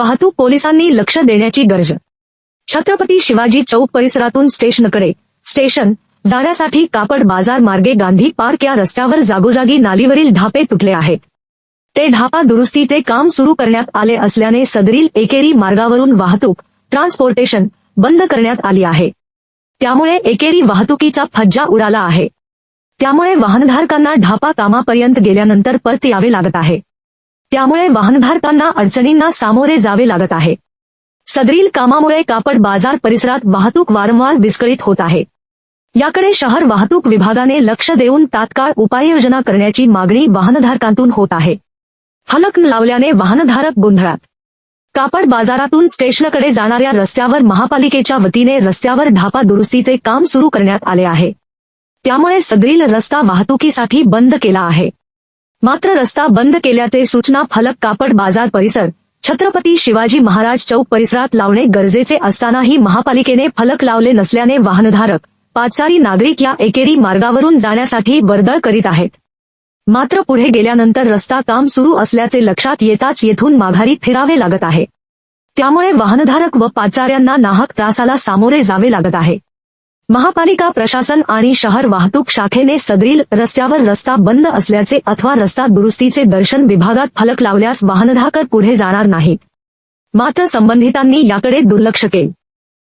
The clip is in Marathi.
वाहतूक पोलिसांनी लक्ष देण्याची गरज. छत्रपती शिवाजी चौक परिसरातून स्टेशनकडे स्टेशन जाण्यासाठी कापड बाजार मार्गे गांधी पार्क या रस्त्यावर जागोजागी नालीवरील ढापे तुटले आहेत. ते ढापा दुरुस्तीचे काम सुरू करण्यात आले असल्याने सदरील एकेरी मार्गावरून वाहतूक ट्रान्सपोर्टेशन बंद करण्यात आली आहे. त्यामुळे एकेरी वाहतुकीचा फज्जा उडाला आहे. त्यामुळे वाहनधारकांना ढापा कामापर्यंत गेल्यानंतर परत यावे लागत आहे. त्यामुळे वाहनधारकांना अडचणींना सामोरे जावे लागत आहे. सदरील कामामुळे कापड बाजार परिसरात वाहतूक वारंवार विस्कळीत होत आहे. याकडे शहर वाहतूक विभागाने लक्ष देऊन तात्काळ उपाययोजना करण्याची मागणी वाहनधारकांतून होत आहे. फलक लावल्याने वाहनधारक गोंधळात. कापड बाजारातून स्टेशनकडे जाणाऱ्या रस्त्यावर महापालिकेच्या वतीने रस्त्यावर ढापा दुरुस्तीचे काम सुरू करण्यात आले आहे. त्यामुळे सदरील रस्ता वाहतुकीसाठी बंद केला आहे. मात्र रस्ता बंद केल्याचे सूचना फलक कापड बाजार परिसर छत्रपती शिवाजी महाराज चौक परिसरात लावणे गरजेचे असतानाही महापालिकेने फलक लावले नसल्याने वाहनधारक पाचारी नागरिक या एकेरी मार्गावरून जाण्यासाठी वर्दळ करीत आहेत. मात्र पुढे गेल्यानंतर रस्ता काम सुरू असल्याचे लक्षात येताच येथून माघारी फिरावे लागत आहे. त्यामुळे वाहनधारक व पाचाऱ्यांना नाहक त्रासाला सामोरे जावे लागत आहे. महापालिका प्रशासन आणि शहर वाहतूक शाखेने सदरील रस्त्यावर रस्ता बंद असल्याचे अथवा रस्ता दुरुस्तीचे दर्शन विभागात फलक लावल्यास वाहनधाकर पुढे जाणार नाहीत. मात्र संबंधितांनी याकडे दुर्लक्ष केले.